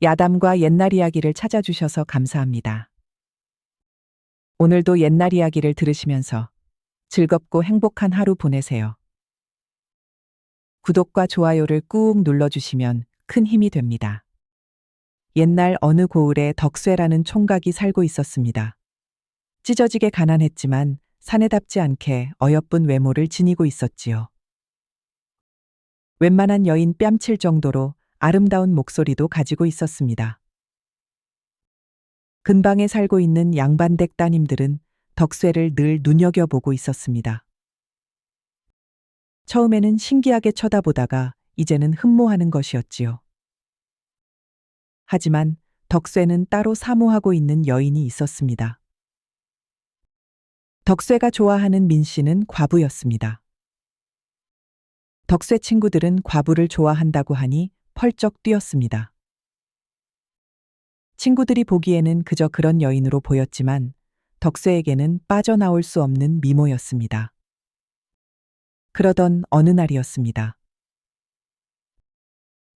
야담과 옛날 이야기를 찾아주셔서 감사합니다. 오늘도 옛날 이야기를 들으시면서 즐겁고 행복한 하루 보내세요. 구독과 좋아요를 꾹 눌러주시면 큰 힘이 됩니다. 옛날 어느 고을에 덕쇠라는 총각이 살고 있었습니다. 찢어지게 가난했지만 사내답지 않게 어여쁜 외모를 지니고 있었지요. 웬만한 여인 뺨칠 정도로 아름다운 목소리도 가지고 있었습니다. 근방에 살고 있는 양반댁 따님들은 덕쇠를 늘 눈여겨보고 있었습니다. 처음에는 신기하게 쳐다보다가 이제는 흠모하는 것이었지요. 하지만 덕쇠는 따로 사모하고 있는 여인이 있었습니다. 덕쇠가 좋아하는 민 씨는 과부였습니다. 덕쇠 친구들은 과부를 좋아한다고 하니 펄쩍 뛰었습니다. 친구들이 보기에는 그저 그런 여인으로 보였지만 덕쇠에게는 빠져나올 수 없는 미모였습니다. 그러던 어느 날이었습니다.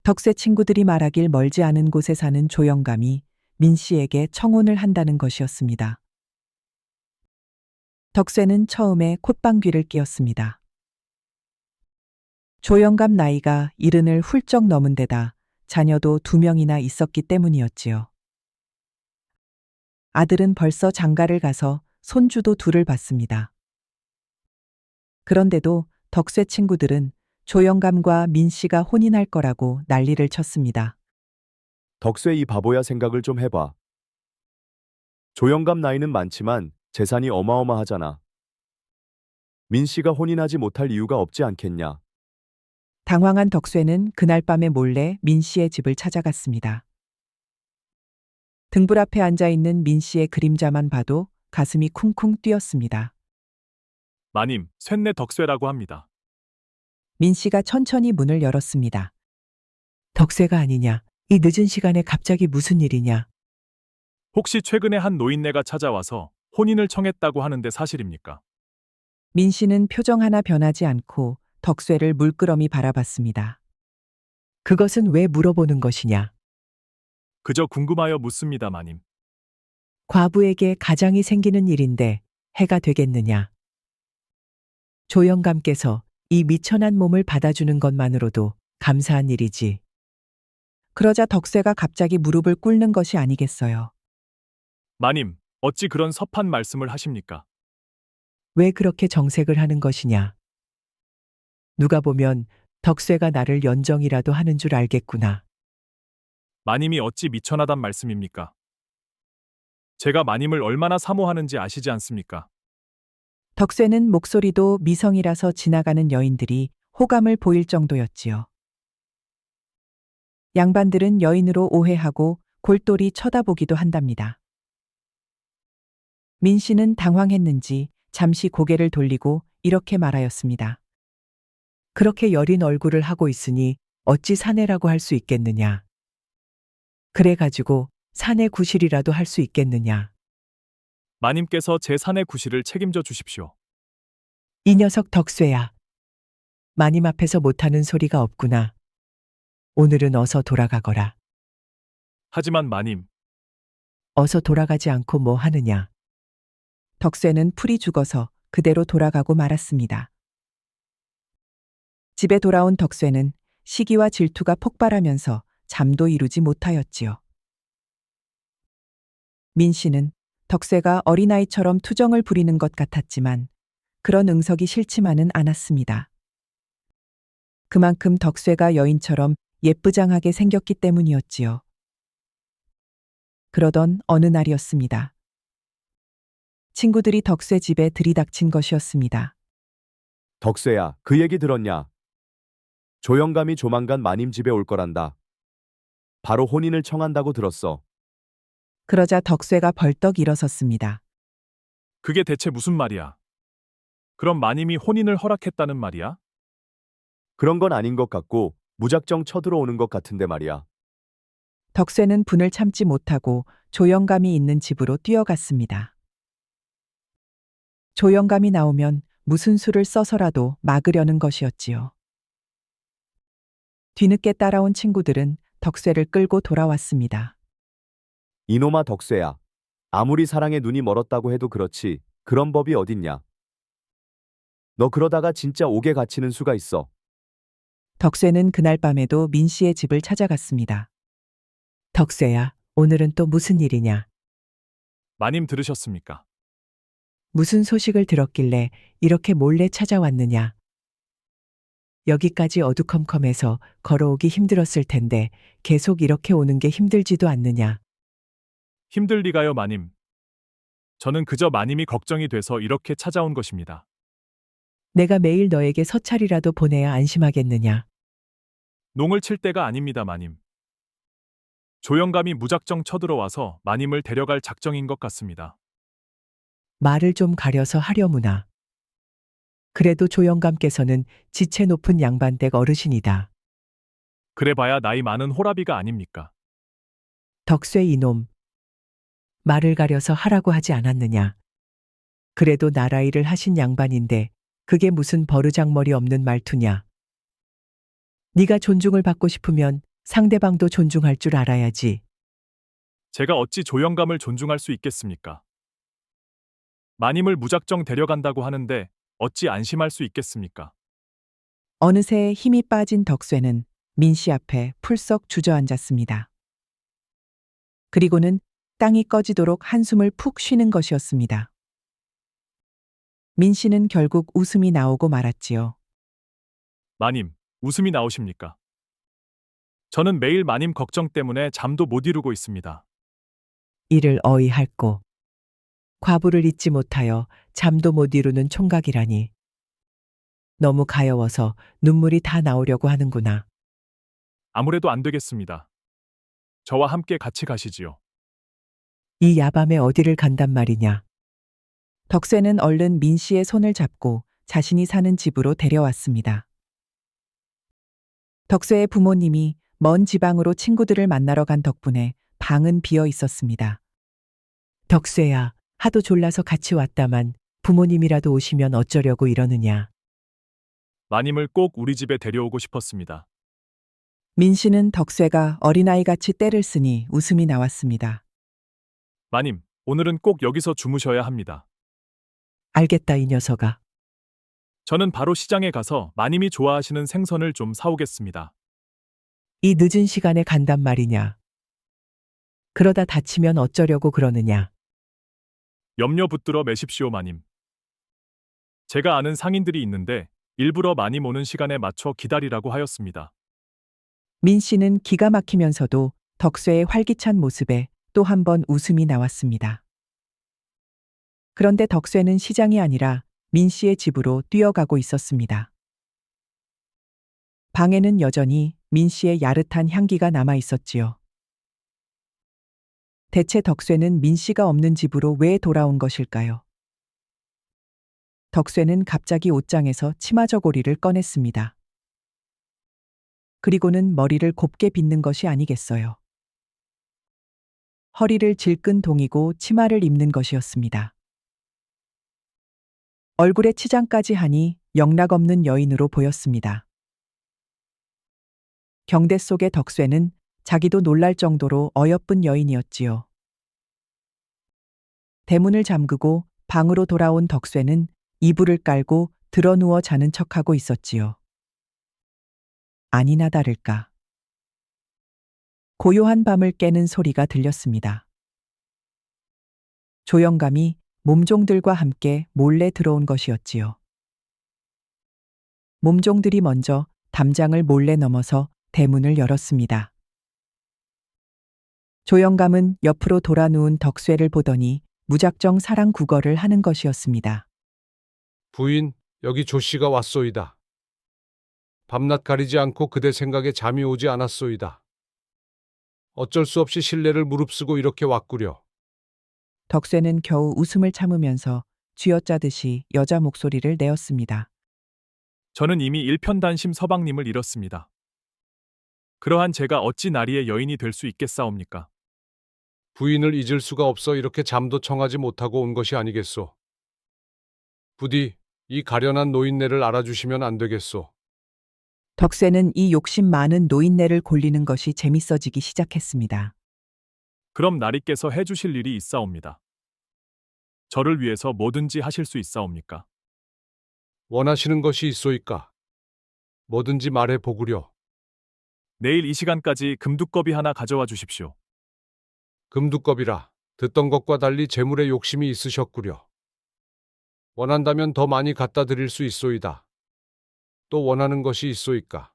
덕쇠 친구들이 말하길 멀지 않은 곳에 사는 조영감이 민 씨에게 청혼을 한다는 것이었습니다. 덕쇠는 처음에 콧방귀를 뀌었습니다. 조영감 나이가 이른을 훌쩍 넘은 데다 자녀도 두 명이나 있었기 때문이었지요. 아들은 벌써 장가를 가서 손주도 둘을 봤습니다. 그런데도 덕쇠 친구들은 조영감과 민 씨가 혼인할 거라고 난리를 쳤습니다. 덕쇠 이 바보야 생각을 좀 해봐. 조영감 나이는 많지만 재산이 어마어마하잖아. 민 씨가 혼인하지 못할 이유가 없지 않겠냐. 당황한 덕쇠는 그날 밤에 몰래 민 씨의 집을 찾아갔습니다. 등불 앞에 앉아 있는 민 씨의 그림자만 봐도 가슴이 쿵쿵 뛰었습니다. 마님, 쇳내 덕쇠라고 합니다. 민 씨가 천천히 문을 열었습니다. 덕쇠가 아니냐? 이 늦은 시간에 갑자기 무슨 일이냐? 혹시 최근에 한 노인네가 찾아와서 혼인을 청했다고 하는데 사실입니까? 민 씨는 표정 하나 변하지 않고 덕쇠를 물끄러미 바라봤습니다. 그것은 왜 물어보는 것이냐? 그저 궁금하여 묻습니다, 마님. 과부에게 가장이 생기는 일인데 해가 되겠느냐? 조영감께서 이 미천한 몸을 받아주는 것만으로도 감사한 일이지. 그러자 덕쇠가 갑자기 무릎을 꿇는 것이 아니겠어요. 마님, 어찌 그런 섭한 말씀을 하십니까? 왜 그렇게 정색을 하는 것이냐? 누가 보면 덕쇠가 나를 연정이라도 하는 줄 알겠구나. 마님이 어찌 미천하단 말씀입니까? 제가 마님을 얼마나 사모하는지 아시지 않습니까? 덕쇠는 목소리도 미성이라서 지나가는 여인들이 호감을 보일 정도였지요. 양반들은 여인으로 오해하고 골똘히 쳐다보기도 한답니다. 민 씨는 당황했는지 잠시 고개를 돌리고 이렇게 말하였습니다. 그렇게 여린 얼굴을 하고 있으니 어찌 사내라고 할 수 있겠느냐. 그래가지고 사내 구실이라도 할 수 있겠느냐. 마님께서 제 사내 구실을 책임져 주십시오. 이 녀석 덕쇠야. 마님 앞에서 못하는 소리가 없구나. 오늘은 어서 돌아가거라. 하지만 마님, 어서 돌아가지 않고 뭐 하느냐. 덕쇠는 풀이 죽어서 그대로 돌아가고 말았습니다. 집에 돌아온 덕쇠는 시기와 질투가 폭발하면서 잠도 이루지 못하였지요. 민 씨는 덕쇠가 어린아이처럼 투정을 부리는 것 같았지만 그런 응석이 싫지만은 않았습니다. 그만큼 덕쇠가 여인처럼 예쁘장하게 생겼기 때문이었지요. 그러던 어느 날이었습니다. 친구들이 덕쇠 집에 들이닥친 것이었습니다. 덕쇠야, 그 얘기 들었냐? 조영감이 조만간 마님 집에 올 거란다. 바로 혼인을 청한다고 들었어. 그러자 덕쇠가 벌떡 일어섰습니다. 그게 대체 무슨 말이야? 그럼 마님이 혼인을 허락했다는 말이야? 그런 건 아닌 것 같고 무작정 쳐들어오는 것 같은데 말이야. 덕쇠는 분을 참지 못하고 조영감이 있는 집으로 뛰어갔습니다. 조영감이 나오면 무슨 수를 써서라도 막으려는 것이었지요. 뒤늦게 따라온 친구들은 덕쇠를 끌고 돌아왔습니다. 이놈아 덕쇠야. 아무리 사랑에 눈이 멀었다고 해도 그렇지. 그런 법이 어딨냐. 너 그러다가 진짜 옥에 갇히는 수가 있어. 덕쇠는 그날 밤에도 민 씨의 집을 찾아갔습니다. 덕쇠야, 오늘은 또 무슨 일이냐? 마님 들으셨습니까? 무슨 소식을 들었길래 이렇게 몰래 찾아왔느냐? 여기까지 어두컴컴해서 걸어오기 힘들었을 텐데 계속 이렇게 오는 게 힘들지도 않느냐? 힘들 리가요, 마님. 저는 그저 마님이 걱정이 돼서 이렇게 찾아온 것입니다. 내가 매일 너에게 서찰이라도 보내야 안심하겠느냐? 농을 칠 때가 아닙니다, 마님. 조영감이 무작정 쳐들어와서 마님을 데려갈 작정인 것 같습니다. 말을 좀 가려서 하려무나. 그래도 조영감께서는 지체 높은 양반댁 어르신이다. 그래봐야 나이 많은 호라비가 아닙니까? 덕쇠 이놈. 말을 가려서 하라고 하지 않았느냐. 그래도 나라일을 하신 양반인데 그게 무슨 버르장머리 없는 말투냐. 네가 존중을 받고 싶으면 상대방도 존중할 줄 알아야지. 제가 어찌 조영감을 존중할 수 있겠습니까? 마님을 무작정 데려간다고 하는데 어찌 안심할 수 있겠습니까? 어느새 힘이 빠진 덕쇠는 민씨 앞에 풀썩 주저앉았습니다. 그리고는 땅이 꺼지도록 한숨을 푹 쉬는 것이었습니다. 민 씨는 결국 웃음이 나오고 말았지요. 마님, 웃음이 나오십니까? 저는 매일 마님 걱정 때문에 잠도 못 이루고 있습니다. 이를 어이할꼬. 과부를 잊지 못하여 잠도 못 이루는 총각이라니. 너무 가여워서 눈물이 다 나오려고 하는구나. 아무래도 안 되겠습니다. 저와 함께 같이 가시지요. 이 야밤에 어디를 간단 말이냐. 덕쇠는 얼른 민 씨의 손을 잡고 자신이 사는 집으로 데려왔습니다. 덕쇠의 부모님이 먼 지방으로 친구들을 만나러 간 덕분에 방은 비어 있었습니다. 덕쇠야, 하도 졸라서 같이 왔다만 부모님이라도 오시면 어쩌려고 이러느냐. 마님을 꼭 우리 집에 데려오고 싶었습니다. 민 씨는 덕쇠가 어린아이같이 때를 쓰니 웃음이 나왔습니다. 마님, 오늘은 꼭 여기서 주무셔야 합니다. 알겠다, 이 녀석아. 저는 바로 시장에 가서 마님이 좋아하시는 생선을 좀 사오겠습니다. 이 늦은 시간에 간단 말이냐. 그러다 다치면 어쩌려고 그러느냐. 염려 붙들어 매십시오, 마님. 제가 아는 상인들이 있는데 일부러 마님 오는 시간에 맞춰 기다리라고 하였습니다. 민 씨는 기가 막히면서도 덕쇠의 활기찬 모습에 또 한 번 웃음이 나왔습니다. 그런데 덕쇠는 시장이 아니라 민 씨의 집으로 뛰어가고 있었습니다. 방에는 여전히 민 씨의 야릇한 향기가 남아 있었지요. 대체 덕쇠는 민 씨가 없는 집으로 왜 돌아온 것일까요? 덕쇠는 갑자기 옷장에서 치마 저고리를 꺼냈습니다. 그리고는 머리를 곱게 빗는 것이 아니겠어요. 허리를 질끈 동이고 치마를 입는 것이었습니다. 얼굴에 치장까지 하니 영락없는 여인으로 보였습니다. 경대 속의 덕쇠는 자기도 놀랄 정도로 어여쁜 여인이었지요. 대문을 잠그고 방으로 돌아온 덕쇠는 이불을 깔고 드러누워 자는 척하고 있었지요. 아니나 다를까. 고요한 밤을 깨는 소리가 들렸습니다. 조영감이 몸종들과 함께 몰래 들어온 것이었지요. 몸종들이 먼저 담장을 몰래 넘어서 대문을 열었습니다. 조영감은 옆으로 돌아 누운 덕쇠를 보더니 무작정 사랑 구걸을 하는 것이었습니다. 부인, 여기 조 씨가 왔소이다. 밤낮 가리지 않고 그대 생각에 잠이 오지 않았소이다. 어쩔 수 없이 신뢰를 무릅쓰고 이렇게 왔구려. 덕쇠는 겨우 웃음을 참으면서 쥐어짜듯이 여자 목소리를 내었습니다. 저는 이미 일편단심 서방님을 잃었습니다. 그러한 제가 어찌 나리의 여인이 될 수 있겠사옵니까? 부인을 잊을 수가 없어 이렇게 잠도 청하지 못하고 온 것이 아니겠소. 부디 이 가련한 노인네를 알아주시면 안 되겠소. 덕쇠는 이 욕심 많은 노인네를 골리는 것이 재밌어지기 시작했습니다. 그럼 나리께서 해주실 일이 있사옵니다. 저를 위해서 뭐든지 하실 수 있사옵니까? 원하시는 것이 있소이까? 뭐든지 말해 보구려. 내일 이 시간까지 금두꺼비 하나 가져와 주십시오. 금두껍이라 듣던 것과 달리 재물에 욕심이 있으셨구려. 원한다면 더 많이 갖다 드릴 수 있소이다. 또 원하는 것이 있소이까?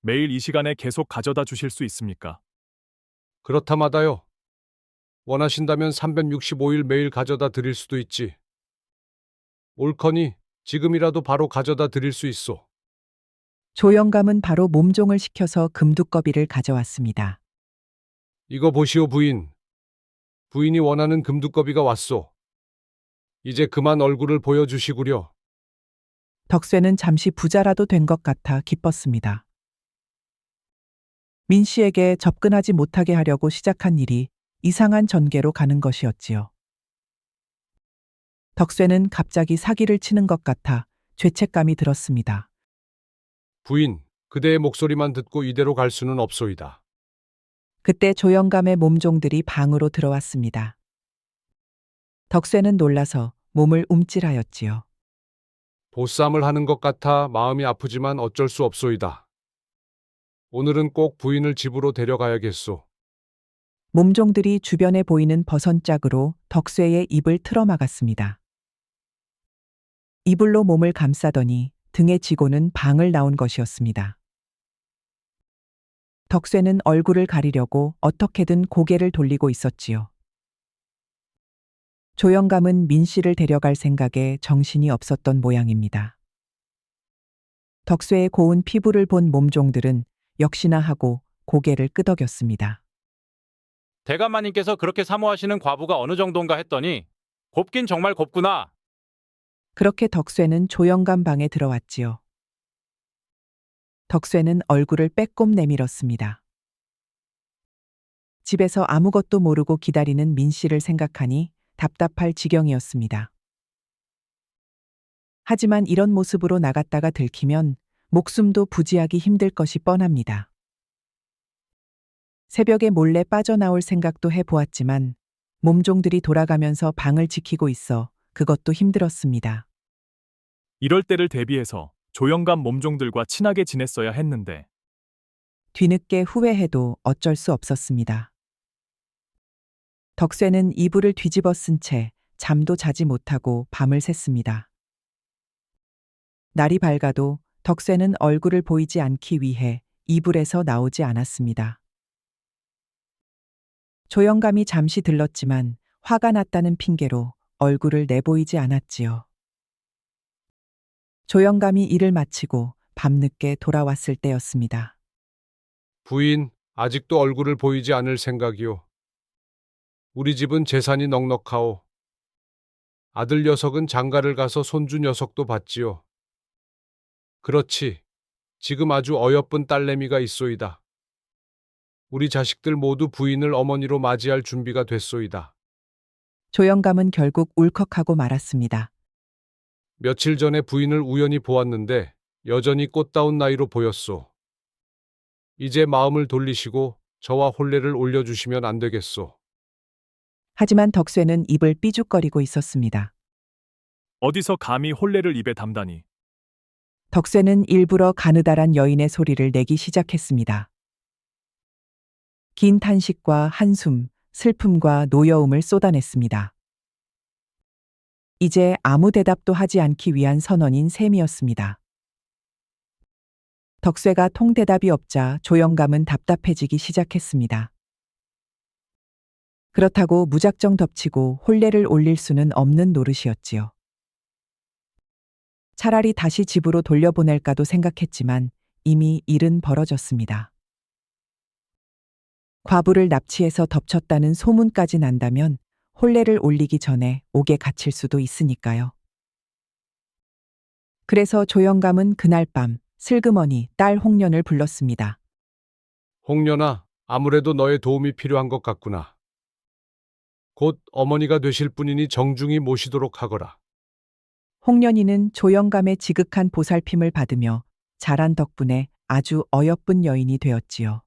매일 이 시간에 계속 가져다 주실 수 있습니까? 그렇다마다요. 원하신다면 365일 매일 가져다 드릴 수도 있지. 옳거니 지금이라도 바로 가져다 드릴 수 있소. 조영감은 바로 몸종을 시켜서 금두꺼비를 가져왔습니다. 이거 보시오 부인. 부인이 원하는 금두꺼비가 왔소. 이제 그만 얼굴을 보여주시구려. 덕쇠는 잠시 부자라도 된 것 같아 기뻤습니다. 민 씨에게 접근하지 못하게 하려고 시작한 일이 이상한 전개로 가는 것이었지요. 덕쇠는 갑자기 사기를 치는 것 같아 죄책감이 들었습니다. 부인, 그대의 목소리만 듣고 이대로 갈 수는 없소이다. 그때 조영감의 몸종들이 방으로 들어왔습니다. 덕쇠는 놀라서 몸을 움찔하였지요. 보쌈을 하는 것 같아 마음이 아프지만 어쩔 수 없소이다. 오늘은 꼭 부인을 집으로 데려가야겠소. 몸종들이 주변에 보이는 버선짝으로 덕쇠의 입을 틀어막았습니다. 이불로 몸을 감싸더니 등에 지고는 방을 나온 것이었습니다. 덕쇠는 얼굴을 가리려고 어떻게든 고개를 돌리고 있었지요. 조영감은 민 씨를 데려갈 생각에 정신이 없었던 모양입니다. 덕쇠의 고운 피부를 본 몸종들은 역시나 하고 고개를 끄덕였습니다. 대감마님께서 그렇게 사모하시는 과부가 어느 정도인가 했더니 곱긴 정말 곱구나. 그렇게 덕쇠는 조영감 방에 들어왔지요. 덕쇠는 얼굴을 빼꼼 내밀었습니다. 집에서 아무것도 모르고 기다리는 민 씨를 생각하니 답답할 지경이었습니다. 하지만 이런 모습으로 나갔다가 들키면 목숨도 부지하기 힘들 것이 뻔합니다. 새벽에 몰래 빠져나올 생각도 해보았지만 몸종들이 돌아가면서 방을 지키고 있어 그것도 힘들었습니다. 이럴 때를 대비해서 조영감 몸종들과 친하게 지냈어야 했는데 뒤늦게 후회해도 어쩔 수 없었습니다. 덕쇠는 이불을 뒤집어 쓴 채 잠도 자지 못하고 밤을 샜습니다. 날이 밝아도 덕쇠는 얼굴을 보이지 않기 위해 이불에서 나오지 않았습니다. 조영감이 잠시 들렀지만 화가 났다는 핑계로 얼굴을 내보이지 않았지요. 조영감이 일을 마치고 밤늦게 돌아왔을 때였습니다. 부인, 아직도 얼굴을 보이지 않을 생각이오. 우리 집은 재산이 넉넉하오. 아들 녀석은 장가를 가서 손주 녀석도 봤지요. 그렇지. 지금 아주 어여쁜 딸내미가 있소이다. 우리 자식들 모두 부인을 어머니로 맞이할 준비가 됐소이다. 조영감은 결국 울컥하고 말았습니다. 며칠 전에 부인을 우연히 보았는데 여전히 꽃다운 나이로 보였소. 이제 마음을 돌리시고 저와 혼례를 올려주시면 안 되겠소. 하지만 덕쇠는 입을 삐죽거리고 있었습니다. 어디서 감히 혼례를 입에 담다니 덕쇠는 일부러 가느다란 여인의 소리를 내기 시작했습니다. 긴 탄식과 한숨, 슬픔과 노여움을 쏟아냈습니다. 이제 아무 대답도 하지 않기 위한 선언인 셈이었습니다. 덕쇠가 통대답이 없자 조영감은 답답해지기 시작했습니다. 그렇다고 무작정 덮치고 혼례를 올릴 수는 없는 노릇이었지요. 차라리 다시 집으로 돌려보낼까도 생각했지만 이미 일은 벌어졌습니다. 과부를 납치해서 덮쳤다는 소문까지 난다면 혼례를 올리기 전에 옥에 갇힐 수도 있으니까요. 그래서 조영감은 그날 밤 슬그머니 딸 홍련을 불렀습니다. 홍련아, 아무래도 너의 도움이 필요한 것 같구나. 곧 어머니가 되실 분이니 정중히 모시도록 하거라. 홍련이는 조영감의 지극한 보살핌을 받으며 자란 덕분에 아주 어여쁜 여인이 되었지요.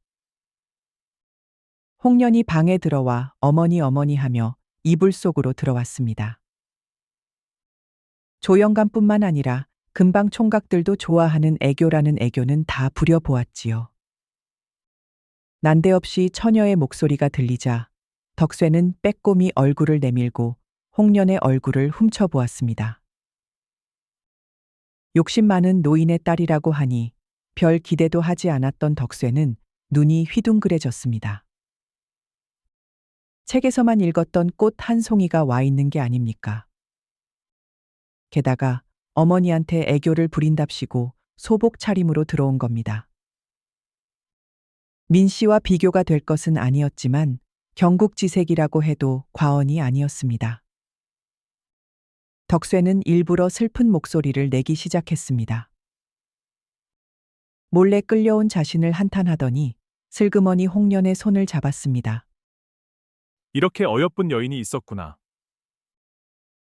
홍련이 방에 들어와 어머니 어머니 하며 이불 속으로 들어왔습니다. 조영감뿐만 아니라 금방 총각들도 좋아하는 애교라는 애교는 다 부려보았지요. 난데없이 처녀의 목소리가 들리자 덕쇠는 빼꼼히 얼굴을 내밀고 홍련의 얼굴을 훔쳐보았습니다. 욕심 많은 노인의 딸이라고 하니 별 기대도 하지 않았던 덕쇠는 눈이 휘둥그레졌습니다. 책에서만 읽었던 꽃 한 송이가 와 있는 게 아닙니까? 게다가 어머니한테 애교를 부린답시고 소복 차림으로 들어온 겁니다. 민 씨와 비교가 될 것은 아니었지만 경국지색이라고 해도 과언이 아니었습니다. 덕쇠는 일부러 슬픈 목소리를 내기 시작했습니다. 몰래 끌려온 자신을 한탄하더니 슬그머니 홍련의 손을 잡았습니다. 이렇게 어여쁜 여인이 있었구나.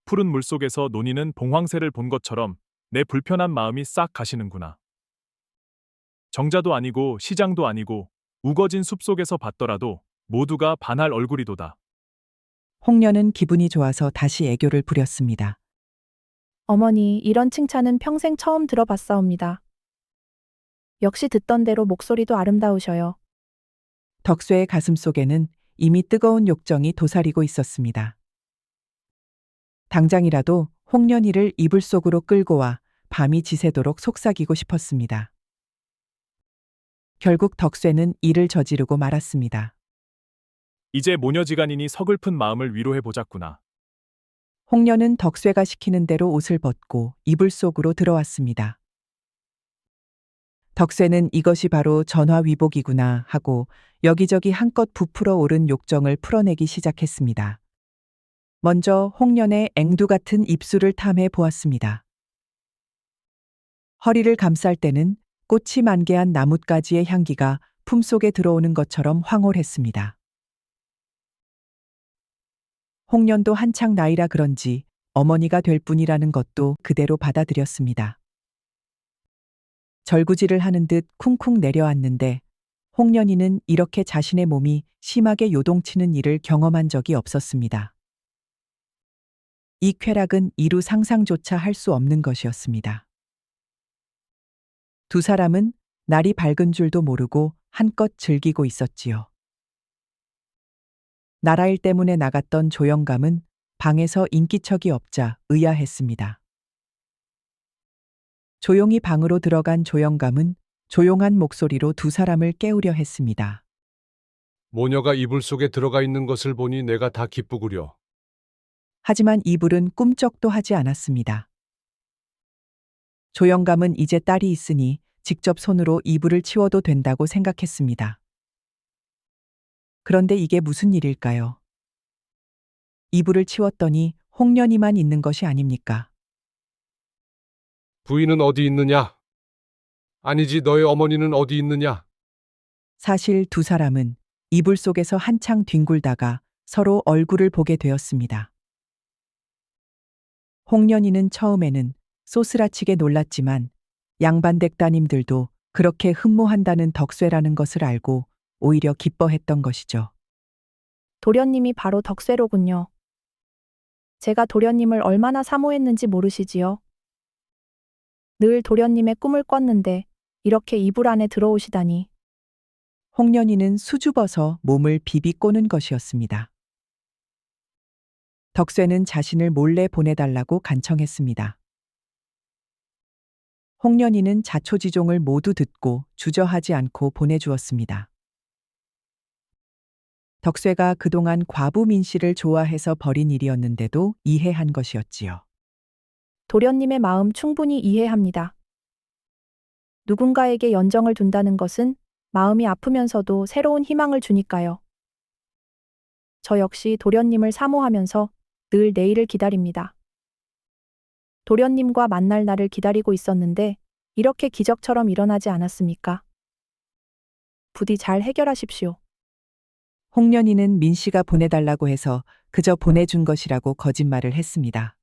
푸른 물속에서 논이는 봉황새를 본 것처럼 내 불편한 마음이 싹 가시는구나. 정자도 아니고 시장도 아니고 우거진 숲속에서 봤더라도 모두가 반할 얼굴이도다. 홍련은 기분이 좋아서 다시 애교를 부렸습니다. 어머니, 이런 칭찬은 평생 처음 들어봤사옵니다. 역시 듣던 대로 목소리도 아름다우셔요. 덕쇠의 가슴 속에는 이미 뜨거운 욕정이 도사리고 있었습니다. 당장이라도 홍련이를 이불 속으로 끌고 와 밤이 지새도록 속삭이고 싶었습니다. 결국 덕쇠는 일을 저지르고 말았습니다. 이제 모녀지간이니 서글픈 마음을 위로해 보자꾸나. 홍련은 덕쇠가 시키는 대로 옷을 벗고 이불 속으로 들어왔습니다. 덕쇠는 이것이 바로 전화위복이구나 하고 여기저기 한껏 부풀어 오른 욕정을 풀어내기 시작했습니다. 먼저 홍련의 앵두 같은 입술을 탐해 보았습니다. 허리를 감쌀 때는 꽃이 만개한 나뭇가지의 향기가 품속에 들어오는 것처럼 황홀했습니다. 홍련도 한창 나이라 그런지 어머니가 될 뿐이라는 것도 그대로 받아들였습니다. 절구지를 하는 듯 쿵쿵 내려앉는데 홍련이는 이렇게 자신의 몸이 심하게 요동치는 일을 경험한 적이 없었습니다. 이 쾌락은 이루 상상조차 할 수 없는 것이었습니다. 두 사람은 날이 밝은 줄도 모르고 한껏 즐기고 있었지요. 나라일 때문에 나갔던 조영감은 방에서 인기척이 없자 의아했습니다. 조용히 방으로 들어간 조영감은 조용한 목소리로 두 사람을 깨우려 했습니다. 모녀가 이불 속에 들어가 있는 것을 보니 내가 다 기쁘구려. 하지만 이불은 꿈쩍도 하지 않았습니다. 조영감은 이제 딸이 있으니 직접 손으로 이불을 치워도 된다고 생각했습니다. 그런데 이게 무슨 일일까요? 이불을 치웠더니 홍련이만 있는 것이 아닙니까? 부인은 어디 있느냐? 아니지, 너의 어머니는 어디 있느냐? 사실 두 사람은 이불 속에서 한창 뒹굴다가 서로 얼굴을 보게 되었습니다. 홍련이는 처음에는 소스라치게 놀랐지만 양반댁 따님들도 그렇게 흠모한다는 덕쇠라는 것을 알고 오히려 기뻐했던 것이죠. 도련님이 바로 덕쇠로군요. 제가 도련님을 얼마나 사모했는지 모르시지요? 늘 도련님의 꿈을 꿨는데 이렇게 이불 안에 들어오시다니. 홍련이는 수줍어서 몸을 비비 꼬는 것이었습니다. 덕쇠는 자신을 몰래 보내달라고 간청했습니다. 홍련이는 자초지종을 모두 듣고 주저하지 않고 보내주었습니다. 덕쇠가 그동안 과부 민 씨를 좋아해서 벌인 일이었는데도 이해한 것이었지요. 도련님의 마음 충분히 이해합니다. 누군가에게 연정을 둔다는 것은 마음이 아프면서도 새로운 희망을 주니까요. 저 역시 도련님을 사모하면서 늘 내일을 기다립니다. 도련님과 만날 날을 기다리고 있었는데 이렇게 기적처럼 일어나지 않았습니까? 부디 잘 해결하십시오. 홍련이는 민 씨가 보내달라고 해서 그저 보내준 것이라고 거짓말을 했습니다.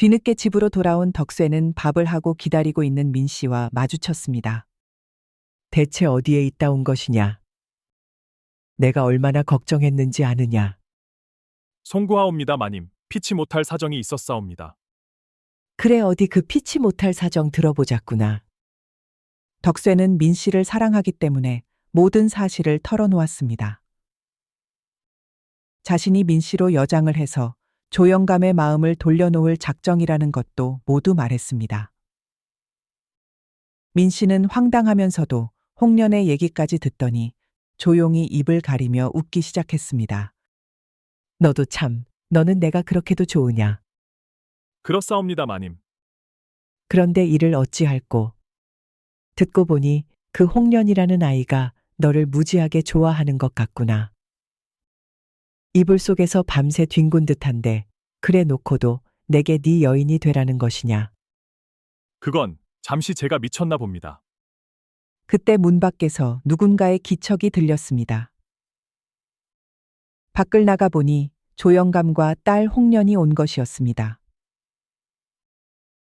뒤늦게 집으로 돌아온 덕쇠는 밥을 하고 기다리고 있는 민 씨와 마주쳤습니다. 대체 어디에 있다 온 것이냐? 내가 얼마나 걱정했는지 아느냐? 송구하옵니다 마님. 피치 못할 사정이 있었사옵니다. 그래 어디 그 피치 못할 사정 들어보자꾸나. 덕쇠는 민 씨를 사랑하기 때문에 모든 사실을 털어놓았습니다. 자신이 민 씨로 여장을 해서 조영감의 마음을 돌려놓을 작정이라는 것도 모두 말했습니다. 민 씨는 황당하면서도 홍련의 얘기까지 듣더니 조용히 입을 가리며 웃기 시작했습니다. 너도 참, 너는 내가 그렇게도 좋으냐? 그렇사옵니다 마님. 그런데 이를 어찌할꼬. 듣고 보니 그 홍련이라는 아이가 너를 무지하게 좋아하는 것 같구나. 이불 속에서 밤새 뒹군 듯한데 그래 놓고도 내게 네 여인이 되라는 것이냐. 그건 잠시 제가 미쳤나 봅니다. 그때 문 밖에서 누군가의 기척이 들렸습니다. 밖을 나가 보니 조영감과 딸 홍련이 온 것이었습니다.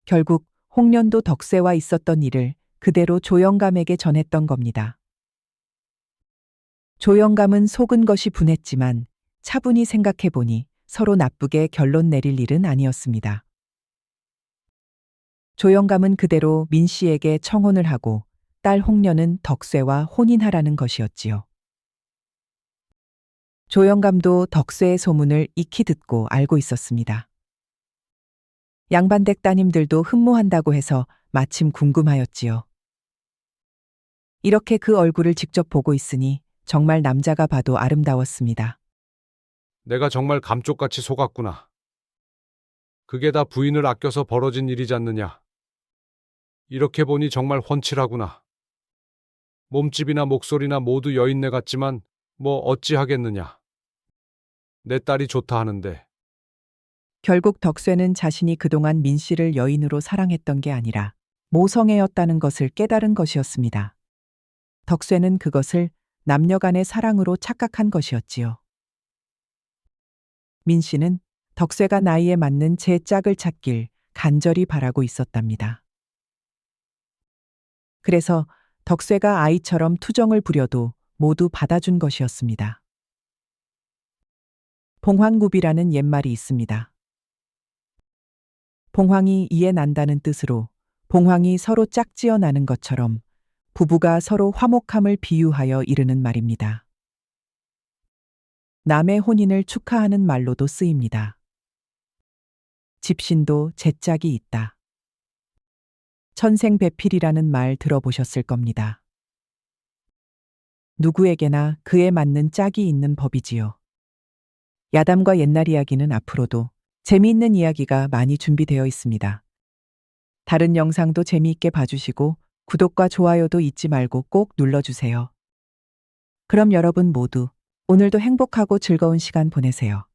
결국 홍련도 덕세와 있었던 일을 그대로 조영감에게 전했던 겁니다. 조영감은 속은 것이 분했지만 차분히 생각해 보니 서로 나쁘게 결론 내릴 일은 아니었습니다. 조영감은 그대로 민 씨에게 청혼을 하고 딸 홍련은 덕쇠와 혼인하라는 것이었지요. 조영감도 덕쇠의 소문을 익히 듣고 알고 있었습니다. 양반댁 따님들도 흠모한다고 해서 마침 궁금하였지요. 이렇게 그 얼굴을 직접 보고 있으니 정말 남자가 봐도 아름다웠습니다. 내가 정말 감쪽같이 속았구나. 그게 다 부인을 아껴서 벌어진 일이지 않느냐. 이렇게 보니 정말 훤칠하구나. 몸집이나 목소리나 모두 여인네 같지만 뭐 어찌 하겠느냐. 내 딸이 좋다 하는데 결국 덕쇠는 자신이 그동안 민 씨를 여인으로 사랑했던 게 아니라 모성애였다는 것을 깨달은 것이었습니다. 덕쇠는 그것을 남녀 간의 사랑으로 착각한 것이었지요. 민 씨는 덕쇠가 나이에 맞는 제 짝을 찾길 간절히 바라고 있었답니다. 그래서 덕쇠가 아이처럼 투정을 부려도 모두 받아준 것이었습니다. 봉황굽이라는 옛말이 있습니다. 봉황이 이에 난다는 뜻으로 봉황이 서로 짝지어 나는 것처럼 부부가 서로 화목함을 비유하여 이르는 말입니다. 남의 혼인을 축하하는 말로도 쓰입니다. 집신도 제 짝이 있다. 천생배필이라는 말 들어보셨을 겁니다. 누구에게나 그에 맞는 짝이 있는 법이지요. 야담과 옛날 이야기는 앞으로도 재미있는 이야기가 많이 준비되어 있습니다. 다른 영상도 재미있게 봐주시고 구독과 좋아요도 잊지 말고 꼭 눌러주세요. 그럼 여러분 모두 오늘도 행복하고 즐거운 시간 보내세요.